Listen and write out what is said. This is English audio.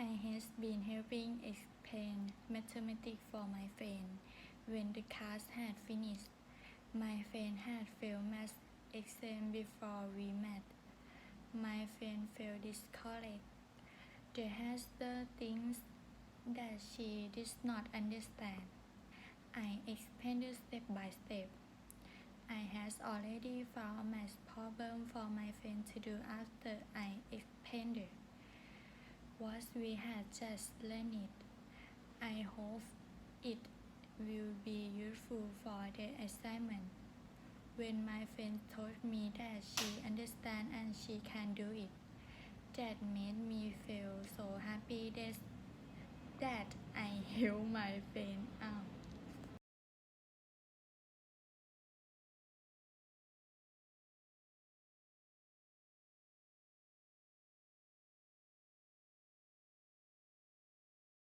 I has been helping explain mathematics for my friend. When the class had finished, my friend had failed math exam before we met. My friend felt discouraged. The master things that she did not understand. I explained step by step. I had already found math problem for my friend to do after. What we had just learned. I hope it will be useful for the assignment. When my friend told me that she understands and she can do it, that made me feel so happy that, that I helped my friend